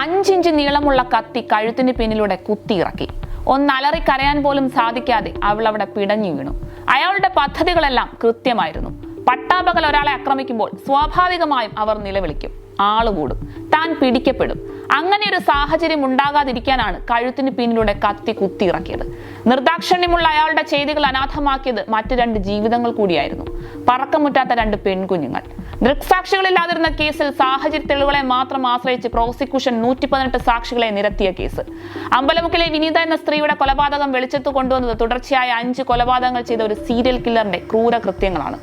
അഞ്ചിഞ്ച് നീളമുള്ള കത്തി കഴുത്തിന് പിന്നിലൂടെ കുത്തിയിറക്കി. ഒന്നലറി കരയാൻ പോലും സാധിക്കാതെ അവൾ അവിടെ പിടഞ്ഞു വീണു. അയാളുടെ പദ്ധതികളെല്ലാം കൃത്യമായിരുന്നു. പട്ടാപകൽ ഒരാളെ ആക്രമിക്കുമ്പോൾ സ്വാഭാവികമായും അവർ നിലവിളിക്കും. ആളുകൂടും താൻ പിടിക്കപ്പെടും. അങ്ങനെ ഒരു സാഹചര്യം ഉണ്ടാകാതിരിക്കാനാണ് കഴുത്തിന് പിന്നിലൂടെ കത്തി കുത്തിയിറക്കിയത്. നിർദാക്ഷിണ്യമുള്ള അയാളുടെ ചെയ്തികൾ അനാഥമാക്കിയത് മറ്റു രണ്ട് ജീവിതങ്ങൾ കൂടിയായിരുന്നു. പറക്കമുറ്റാത്ത രണ്ട് പെൺകുഞ്ഞുങ്ങൾ. ദൃക്സാക്ഷികളില്ലാതിരുന്ന കേസിൽ സാഹചര്യ തെളിവുകളെ മാത്രം ആശ്രയിച്ച് പ്രോസിക്യൂഷൻ നൂറ്റി പതിനെട്ട് സാക്ഷികളെ നിരത്തിയ കേസ്. അമ്പലമുക്കിലെ വിനീത എന്ന സ്ത്രീയുടെ കൊലപാതകം വെളിച്ചത്ത് കൊണ്ടുവന്നത് തുടർച്ചയായ അഞ്ച് കൊലപാതകങ്ങൾ ചെയ്ത ഒരു സീരിയൽ കില്ലറിന്റെ ക്രൂരകൃത്യങ്ങളാണ്.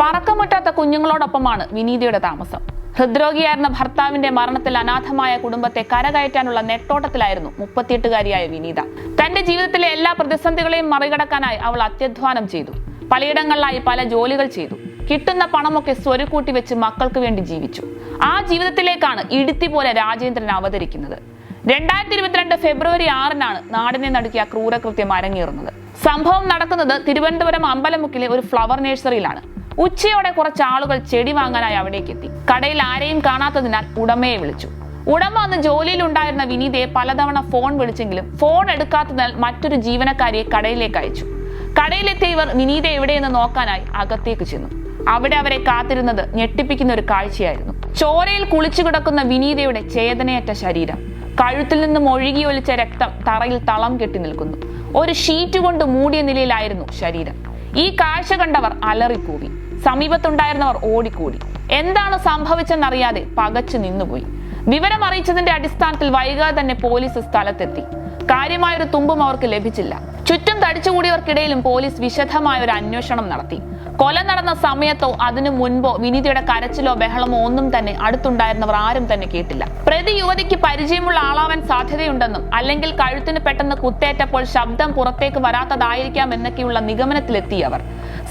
പറക്കമുറ്റാത്ത കുഞ്ഞുങ്ങളോടൊപ്പമാണ് വിനീതയുടെ താമസം. ഹൃദ്രോഗിയായിരുന്ന ഭർത്താവിന്റെ മരണത്തിൽ അനാഥമായ കുടുംബത്തെ കരകയറ്റാനുള്ള നെട്ടോട്ടത്തിലായിരുന്നു മുപ്പത്തിയെട്ടുകാരിയായ വിനീത. തന്റെ ജീവിതത്തിലെ എല്ലാ പ്രതിസന്ധികളെയും മറികടക്കാനായി അവൾ അത്യധ്വാനം ചെയ്തു. പലയിടങ്ങളിലായി പല ജോലികൾ ചെയ്തു. കിട്ടുന്ന പണമൊക്കെ സ്വരുക്കൂട്ടി വെച്ച് മക്കൾക്ക് വേണ്ടി ജീവിച്ചു. ആ ജീവിതത്തിലേക്കാണ് ഇടുത്തി പോലെ രാജേന്ദ്രൻ അവതരിക്കുന്നത്. രണ്ടായിരത്തി ഇരുപത്തിരണ്ട് ഫെബ്രുവരി ആറിനാണ് നാടിനെ നടുക്കിയ ക്രൂരകൃത്യം അരങ്ങേറുന്നത്. സംഭവം നടക്കുന്നത് തിരുവനന്തപുരം അമ്പലമുക്കിലെ ഒരു ഫ്ലവർ നഴ്സറിയിലാണ്. ഉച്ചയോടെ കുറച്ച് ആളുകൾ ചെടി വാങ്ങാനായി അവിടേക്ക് എത്തി. കടയിൽ ആരെയും കാണാത്തതിനാൽ ഉടമയെ വിളിച്ചു. ഉടമ അന്ന് ജോലിയിലുണ്ടായിരുന്ന വിനീതയെ പലതവണ ഫോൺ വിളിച്ചെങ്കിലും ഫോൺ എടുക്കാത്തതിനാൽ മറ്റൊരു ജീവനക്കാരിയെ കടയിലേക്ക് അയച്ചു. കടയിലെത്തിയ ഇവർ വിനീത എവിടെയെന്ന് നോക്കാനായി അകത്തേക്ക് ചെന്നു. അവിടെ അവരെ കാത്തിരുന്നത് ഞെട്ടിപ്പിക്കുന്ന ഒരു കാഴ്ചയായിരുന്നു. ചോരയിൽ കുളിച്ചു കിടക്കുന്ന വിനീതയുടെ ചേതനയറ്റ ശരീരം. കഴുത്തിൽ നിന്നും ഒഴുകിയൊലിച്ച രക്തം തറയിൽ തളം കെട്ടി നിൽക്കുന്നു. ഒരു ഷീറ്റ് കൊണ്ട് മൂടിയ നിലയിലായിരുന്നു ശരീരം. ഈ കാഴ്ച കണ്ടവർ അലറിക്കൂവി. സമീപത്തുണ്ടായിരുന്നവർ ഓടിക്കൂടി. എന്താണ് സംഭവിച്ചെന്നറിയാതെ പകച്ചു നിന്നുപോയി. വിവരം അറിയിച്ചതിന്റെ അടിസ്ഥാനത്തിൽ വൈകാതെ തന്നെ പോലീസ് സ്ഥലത്തെത്തി. കാര്യമായൊരു തുമ്പും അവർക്ക് ലഭിച്ചില്ല. ചുറ്റും തടിച്ചുകൂടിയവർക്കിടയിലും പോലീസ് വിശദമായ ഒരു അന്വേഷണം നടത്തി. കൊല നടന്ന സമയത്തോ അതിനു മുൻപോ വിനീതയുടെ കരച്ചിലോ ബഹളമോ ഒന്നും തന്നെ അടുത്തുണ്ടായിരുന്നവർ ആരും തന്നെ കേട്ടില്ല. പ്രതി യുവതിക്ക് പരിചയമുള്ള ആളാവാൻ സാധ്യതയുണ്ടെന്നും അല്ലെങ്കിൽ കഴുത്തിന് പെട്ടെന്ന് കുത്തേറ്റപ്പോൾ ശബ്ദം പുറത്തേക്ക് വരാത്തതായിരിക്കാം എന്നൊക്കെയുള്ള നിഗമനത്തിലെത്തിയവർ.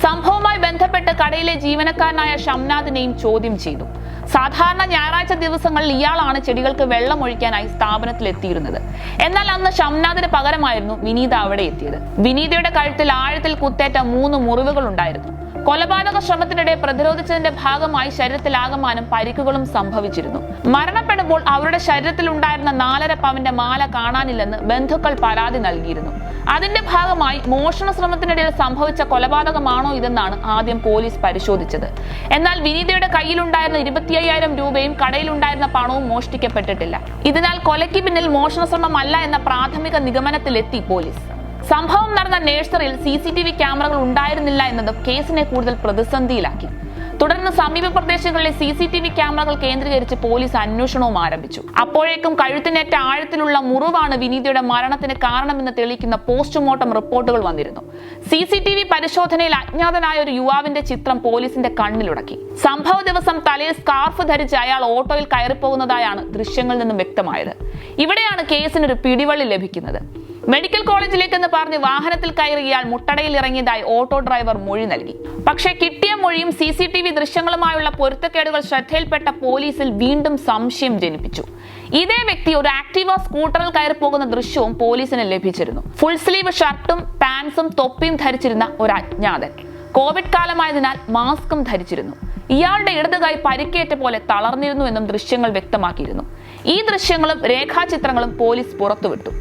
സംഭവവുമായി ബന്ധപ്പെട്ട് കടയിലെ ജീവനക്കാരനായ ഷംനാഥിനെയും ചോദ്യം ചെയ്തു. സാധാരണ ഞായറാഴ്ച ദിവസങ്ങളിൽ ഇയാളാണ് ചെടികൾക്ക് വെള്ളം ഒഴിക്കാനായി സ്ഥാപനത്തിൽ എത്തിയിരുന്നത് എന്നാൽ അന്ന് ഷംനാഥിന് പകരമായിരുന്നു വിനീത അവിടെ എത്തിയത്. വിനീതയുടെ കഴുത്തിൽ ആഴത്തിൽ കുത്തേറ്റ മൂന്ന് മുറിവുകൾ ഉണ്ടായിരുന്നു കൊലപാതക ശ്രമത്തിനിടെ പ്രതിരോധിച്ചതിന്റെ ഭാഗമായി ശരീരത്തിലാകമാനം പരിക്കുകളും സംഭവിച്ചിരുന്നു. മരണപ്പെടുമ്പോൾ അവരുടെ ശരീരത്തിൽ ഉണ്ടായിരുന്ന നാലര പവന്റെ മാല കാണാനില്ലെന്ന് ബന്ധുക്കൾ പരാതി നൽകിയിരുന്നു. അതിന്റെ ഭാഗമായി മോഷണ ശ്രമത്തിനിടയിൽ സംഭവിച്ച കൊലപാതകമാണോ ഇതെന്നാണ് ആദ്യം പോലീസ് പരിശോധിച്ചത്. എന്നാൽ വിനീതയുടെ കയ്യിലുണ്ടായിരുന്ന ഇരുപത്തി അയ്യായിരം രൂപയും കടയിലുണ്ടായിരുന്ന പണവും മോഷ്ടിക്കപ്പെട്ടിട്ടില്ല. ഇതിനാൽ കൊലയ്ക്ക് പിന്നിൽ മോഷണ ശ്രമമല്ല എന്ന പ്രാഥമിക നിഗമനത്തിലെത്തി പോലീസ്. സംഭവം നടന്ന നേഴ്സറിയിൽ സി സി ടി വി ക്യാമറകൾ ഉണ്ടായിരുന്നില്ല എന്നതും കേസിനെ കൂടുതൽ പ്രതിസന്ധിയിലാക്കി. തുടർന്ന് സമീപ പ്രദേശങ്ങളിലെ സി സി ടി വി ക്യാമറകൾ കേന്ദ്രീകരിച്ച് പോലീസ് അന്വേഷണവും ആരംഭിച്ചു. അപ്പോഴേക്കും കഴുത്തിനേറ്റ ആഴത്തിലുള്ള മുറിവാണ് വിനീതയുടെ മരണത്തിന് കാരണമെന്ന് തെളിയിക്കുന്ന പോസ്റ്റ്മോർട്ടം റിപ്പോർട്ടുകൾ വന്നിരുന്നു. സി സി ടി വി പരിശോധനയിൽ അജ്ഞാതനായ ഒരു യുവാവിന്റെ ചിത്രം പോലീസിന്റെ കണ്ണിലുടക്കി. സംഭവ ദിവസം തലയിൽ സ്കാർഫ് ധരിച്ച് അയാൾ ഓട്ടോയിൽ കയറിപ്പോകുന്നതായാണ് ദൃശ്യങ്ങളിൽ നിന്നും വ്യക്തമായത്. ഇവിടെയാണ് കേസിനൊരു പിടിവള്ളി ലഭിക്കുന്നത്. മെഡിക്കൽ കോളേജിലേക്കെന്ന് പറഞ്ഞ് വാഹനത്തിൽ കയറി ഇയാൾ മുട്ടടയിൽ ഇറങ്ങിയതായി ഓട്ടോ ഡ്രൈവർ മൊഴി നൽകി. പക്ഷേ കിട്ടിയ മൊഴിയും സി സി ടി വി ദൃശ്യങ്ങളുമായുള്ള പൊരുത്തക്കേടുകൾ ശ്രദ്ധയിൽപ്പെട്ട പോലീസിൽ വീണ്ടും സംശയം ജനിപ്പിച്ചു. ഇതേ വ്യക്തി ഒരു ആക്റ്റീവ സ്കൂട്ടറിൽ കയറി പോകുന്ന ദൃശ്യവും പോലീസിന് ലഭിച്ചിരുന്നു. ഫുൾ സ്ലീവ് ഷർട്ടും പാൻസും തൊപ്പിയും ധരിച്ചിരുന്ന ഒരു അജ്ഞാതൻ. കോവിഡ് കാലമായതിനാൽ മാസ്കും ധരിച്ചിരുന്നു. ഇയാളുടെ ഇടത് കൈ പരിക്കേറ്റ പോലെ തളർന്നിരുന്നു എന്നും ദൃശ്യങ്ങൾ വ്യക്തമാക്കിയിരുന്നു. ഈ ദൃശ്യങ്ങളും രേഖാചിത്രങ്ങളും പോലീസ് പുറത്തുവിട്ടു.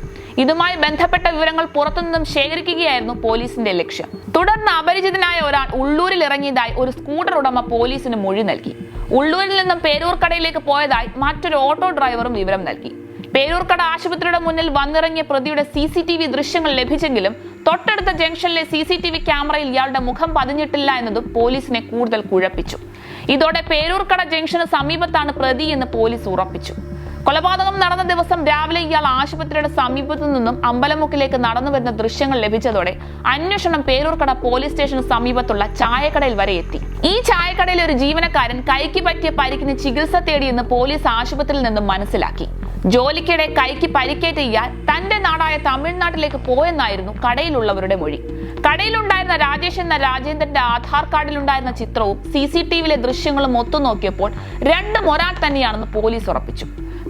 ഇതുമായി ബന്ധപ്പെട്ട വിവരങ്ങൾ പുറത്തുനിന്നും ശേഖരിക്കുകയായിരുന്നു പോലീസിന്റെ ലക്ഷ്യം. തുടർന്ന് അപരിചിതനായ ഒരാൾ ഉള്ളൂരിൽ ഇറങ്ങിയതായി ഒരു സ്കൂട്ടർ ഉടമ പോലീസിന് മൊഴി നൽകി. ഉള്ളൂരിൽ നിന്നും പേരൂർക്കടയിലേക്ക് പോയതായി മറ്റൊരു ഓട്ടോ ഡ്രൈവറും വിവരം നൽകി. പേരൂർക്കട ആശുപത്രിയുടെ മുന്നിൽ വന്നിറങ്ങിയ പ്രതിയുടെ സി സി ടി വി ദൃശ്യങ്ങൾ ലഭിച്ചെങ്കിലും തൊട്ടടുത്ത ജംഗ്ഷനിലെ സി സി ടി വി ക്യാമറയിൽ ഇയാളുടെ മുഖം പതിഞ്ഞിട്ടില്ല എന്നതും പോലീസിനെ കൂടുതൽ കുഴപ്പിച്ചു. ഇതോടെ പേരൂർക്കട ജംഗ്ഷന് സമീപത്താണ് പ്രതി എന്ന് പോലീസ് ഉറപ്പിച്ചു. കൊലപാതകം നടന്ന ദിവസം രാവിലെ ഇയാൾ ആശുപത്രിയുടെ സമീപത്തു നിന്നും അമ്പലമുക്കിലേക്ക് നടന്നു വരുന്ന ദൃശ്യങ്ങൾ ലഭിച്ചതോടെ അന്വേഷണം പേരൂർക്കട പോലീസ് സ്റ്റേഷന് സമീപത്തുള്ള ചായക്കടയിൽ വരെ എത്തി. ഈ ചായക്കടയിൽ ഒരു ജീവനക്കാരൻ കൈക്ക് പറ്റിയ പരിക്കിന് ചികിത്സ തേടിയെന്ന് പോലീസ് ആശുപത്രിയിൽ നിന്നും മനസ്സിലാക്കി. ജോലിക്കിടെ കൈക്ക് പരിക്കേറ്റ ഇയാൾ തന്റെ നാടായ തമിഴ്നാട്ടിലേക്ക് പോയെന്നായിരുന്നു കടയിലുള്ളവരുടെ മൊഴി. കടയിലുണ്ടായിരുന്ന രാജേഷ് എന്ന രാജേന്ദ്രന്റെ ആധാർ കാർഡിലുണ്ടായിരുന്ന ചിത്രവും സി സി ടി വിയിലെ ദൃശ്യങ്ങളും ഒത്തുനോക്കിയപ്പോൾ രണ്ടും ഒരാൾ തന്നെയാണെന്ന് പോലീസ് ഉറപ്പിച്ചു.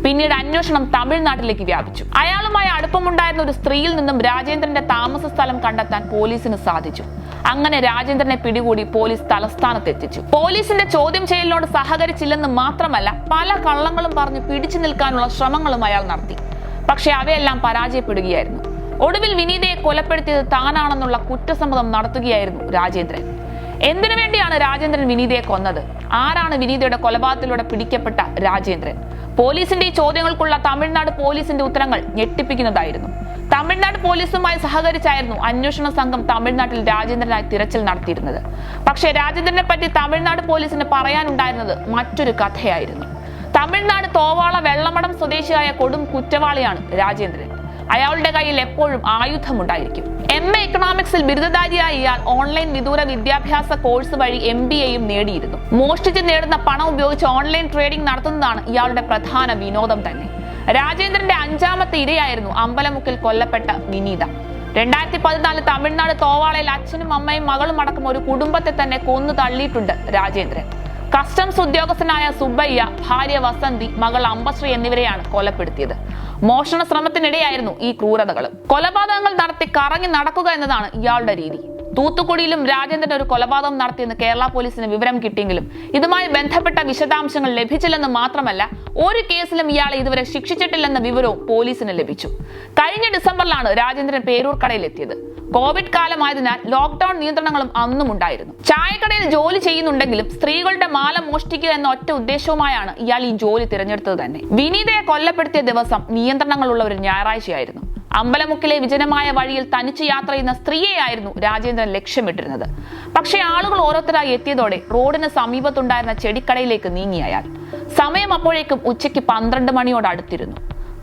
പിന്നീട് അന്വേഷണം തമിഴ്നാട്ടിലേക്ക് വ്യാപിച്ചു. അയാളുമായി അടുപ്പമുണ്ടായിരുന്ന ഒരു സ്ത്രീയിൽ നിന്നും രാജേന്ദ്രന്റെ താമസ സ്ഥലം കണ്ടെത്താൻ പോലീസിന് സാധിച്ചു. അങ്ങനെ രാജേന്ദ്രനെ പിടികൂടി പോലീസ് തലസ്ഥാനത്ത് എത്തിച്ചു. പോലീസിന്റെ ചോദ്യം ചെയ്യലിനോട് സഹകരിച്ചില്ലെന്ന് മാത്രമല്ല പല കള്ളങ്ങളും പറഞ്ഞ് പിടിച്ചു നിൽക്കാനുള്ള ശ്രമങ്ങളും അയാൾ നടത്തി. പക്ഷെ അവയെല്ലാം പരാജയപ്പെടുകയായിരുന്നു. ഒടുവിൽ വിനീതയെ കൊലപ്പെടുത്തിയത് താനാണെന്നുള്ള കുറ്റസമ്മതം നടത്തുകയായിരുന്നു രാജേന്ദ്രൻ. എന്തിനു വേണ്ടിയാണ് രാജേന്ദ്രൻ വിനീതയെ കൊന്നത്? ആരാണ് വിനീതയുടെ കൊലപാതകത്തിലൂടെ പിടിക്കപ്പെട്ട രാജേന്ദ്രൻ? പോലീസിന്റെ ചോദ്യങ്ങൾക്കുള്ള തമിഴ്നാട് പോലീസിന്റെ ഉത്തരങ്ങൾ ഞെട്ടിപ്പിക്കുന്നതായിരുന്നു. തമിഴ്നാട് പോലീസുമായി സഹകരിച്ചായിരുന്നു അന്വേഷണ സംഘം തമിഴ്നാട്ടിൽ രാജേന്ദ്രനായി തിരച്ചിൽ നടത്തിയിരുന്നത്. പക്ഷേ രാജേന്ദ്രനെ പറ്റി തമിഴ്നാട് പോലീസിന് പറയാനുണ്ടായിരുന്നത് മറ്റൊരു കഥയായിരുന്നു. തമിഴ്നാട് തോവാള വെള്ളമടം സ്വദേശിയായ കൊടും കുറ്റവാളിയാണ് രാജേന്ദ്രൻ. അയാളുടെ കയ്യിൽ എപ്പോഴും ആയുധമുണ്ടായിരിക്കും. എം എ എക്കണോമിക്സിൽ ബിരുദധാരിയായ ഇയാൾ ഓൺലൈൻ വിദൂര വിദ്യാഭ്യാസ കോഴ്സ് വഴി എം ബി എയും നേടിയിരുന്നു. മോഷ്ടിച്ച് നേടുന്ന പണം ഉപയോഗിച്ച് ഓൺലൈൻ ട്രേഡിംഗ് നടത്തുന്നതാണ് ഇയാളുടെ പ്രധാന വിനോദം തന്നെ. രാജേന്ദ്രന്റെ അഞ്ചാമത്തെ ഇരയായിരുന്നു അമ്പലമുക്കിൽ കൊല്ലപ്പെട്ട വിനീത. രണ്ടായിരത്തി പതിനാല് തമിഴ്നാട് തോവാളയിൽ അച്ഛനും അമ്മയും മകളും അടക്കം ഒരു കുടുംബത്തെ തന്നെ കൊന്നു തള്ളിയിട്ടുണ്ട് രാജേന്ദ്രൻ. കസ്റ്റംസ് ഉദ്യോഗസ്ഥനായ സുബ്ബയ്യ ഭാര്യ വസന്തി മകൾ അംബശ്രീ എന്നിവരെയാണ് കൊലപ്പെടുത്തിയത്. മോഷണ ശ്രമത്തിനിടെയായിരുന്നു ഈ ക്രൂരതകൾ. കൊലപാതകങ്ങൾ നടത്തി കറങ്ങി നടക്കുക എന്നതാണ് ഇയാളുടെ രീതി. തൂത്തുക്കുടിയിലും രാജേന്ദ്രൻ ഒരു കൊലപാതകം നടത്തിയെന്ന് കേരള പോലീസിന് വിവരം കിട്ടിയെങ്കിലും ഇതുമായി ബന്ധപ്പെട്ട വിശദാംശങ്ങൾ ലഭിച്ചില്ലെന്ന് മാത്രമല്ല ഒരു കേസിലും ഇയാളെ ഇതുവരെ ശിക്ഷിച്ചിട്ടില്ലെന്ന വിവരവും പോലീസിന് ലഭിച്ചു. കഴിഞ്ഞ ഡിസംബറിലാണ് രാജേന്ദ്രൻ പേരൂർക്കടയിൽ എത്തിയത് കോവിഡ് കാലമായതിനാൽ ലോക്ക്ഡൌൺ നിയന്ത്രണങ്ങളും അന്നും ഉണ്ടായിരുന്നു. ചായക്കടയിൽ ജോലി ചെയ്യുന്നുണ്ടെങ്കിലും സ്ത്രീകളുടെ മാല മോഷ്ടിക്കുക എന്ന ഒറ്റ ഉദ്ദേശവുമായാണ് ഇയാൾ ഈ ജോലി തിരഞ്ഞെടുത്തത് തന്നെ. വിനീതയെ കൊല്ലപ്പെടുത്തിയ ദിവസം നിയന്ത്രണങ്ങളുള്ള ഒരു ഞായറാഴ്ചയായിരുന്നു. അമ്പലമുക്കിലെ വിജനമായ വഴിയിൽ തനിച്ച് യാത്ര ചെയ്യുന്ന സ്ത്രീയെയായിരുന്നു രാജേന്ദ്രൻ ലക്ഷ്യമിട്ടിരുന്നത്. പക്ഷേ ആളുകൾ ഓരോരുത്തരായി എത്തിയതോടെ റോഡിന് സമീപത്തുണ്ടായിരുന്ന ചെടിക്കടയിലേക്ക് നീങ്ങി അയാൾ. സമയം അപ്പോഴേക്കും ഉച്ചയ്ക്ക് പന്ത്രണ്ട് മണിയോട് അടുത്തിരുന്നു.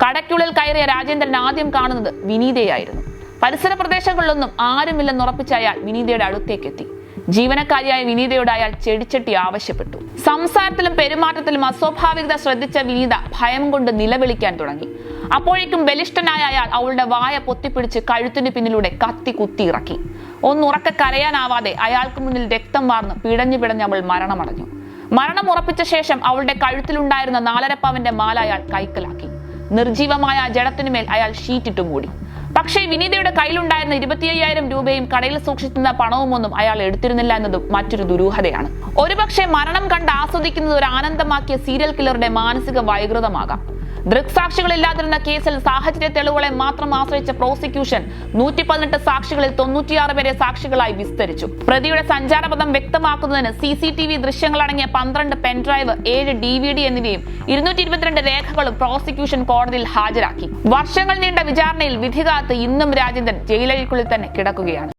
കടയ്ക്കുള്ളിൽ കയറിയ രാജേന്ദ്രൻ ആദ്യം കാണുന്നത് വിനീതയായിരുന്നു. പരിസര പ്രദേശങ്ങളിലൊന്നും ആരുമില്ലെന്ന് ഉറപ്പിച്ച അയാൾ വിനീതയുടെ അടുത്തേക്ക് എത്തി ജീവനക്കാരിയായ വിനീതയോട് അയാൾ ചെടിച്ചട്ടി ആവശ്യപ്പെട്ടു. സംസാരത്തിലും പെരുമാറ്റത്തിലും അസ്വാഭാവികത ശ്രദ്ധിച്ച വിനീത ഭയം കൊണ്ട് നിലവിളിക്കാൻ തുടങ്ങി. അപ്പോഴേക്കും ബലിഷ്ഠനായ അയാൾ അവളുടെ വായ പൊത്തിപ്പിടിച്ച് കഴുത്തിന് പിന്നിലൂടെ കത്തി കുത്തി ഇറക്കി. ഒന്നുറക്കെ കരയാനാവാതെ അയാൾക്ക് മുന്നിൽ രക്തം വാർന്ന് പിടഞ്ഞു പിടഞ്ഞ് അവൾ മരണമടഞ്ഞു. മരണം ഉറപ്പിച്ച ശേഷം അവളുടെ കഴുത്തിലുണ്ടായിരുന്ന നാലര പവന്റെ മാല അയാൾ കൈക്കലാക്കി. നിർജീവമായ ജഡത്തിനുമേൽ അയാൾ ഷീറ്റിട്ടും മൂടി. പക്ഷേ വിനീതയുടെ കയ്യിലുണ്ടായിരുന്ന ഇരുപത്തി അയ്യായിരം രൂപയും കടയിൽ സൂക്ഷിക്കുന്ന പണവും ഒന്നും അയാൾ എടുത്തിരുന്നില്ല എന്നതും മറ്റൊരു ദുരൂഹതയാണ്. ഒരുപക്ഷെ മരണം കണ്ട് ആസ്വദിക്കുന്നത് ഒരു ആനന്ദമാക്കിയ സീരിയൽ കില്ലറുടെ മാനസിക വൈകൃതമാകാം. ദൃക്സാക്ഷികളില്ലാതിരുന്ന കേസിൽ സാഹചര്യ തെളിവുകളെ മാത്രം ആശ്രയിച്ച പ്രോസിക്യൂഷൻ നൂറ്റി പതിനെട്ട് സാക്ഷികളിൽ തൊണ്ണൂറ്റിയാറ് പേരെ സാക്ഷികളായി വിസ്തരിച്ചു. പ്രതിയുടെ സഞ്ചാരപഥം വ്യക്തമാക്കുന്നതിന് സി സി ടി വി ദൃശ്യങ്ങളടങ്ങിയ പന്ത്രണ്ട് പെൻഡ്രൈവ് ഏഴ് ഡി വി ഡി എന്നിവയും ഇരുന്നൂറ്റി ഇരുപത്തിരണ്ട് രേഖകളും പ്രോസിക്യൂഷൻ കോടതിയിൽ ഹാജരാക്കി. വർഷങ്ങൾ നീണ്ട വിചാരണയിൽ വിധികാത്ത് ഇന്നും രാജേന്ദ്രൻ ജയിലഴിക്കുള്ളിൽ തന്നെ കിടക്കുകയാണ്.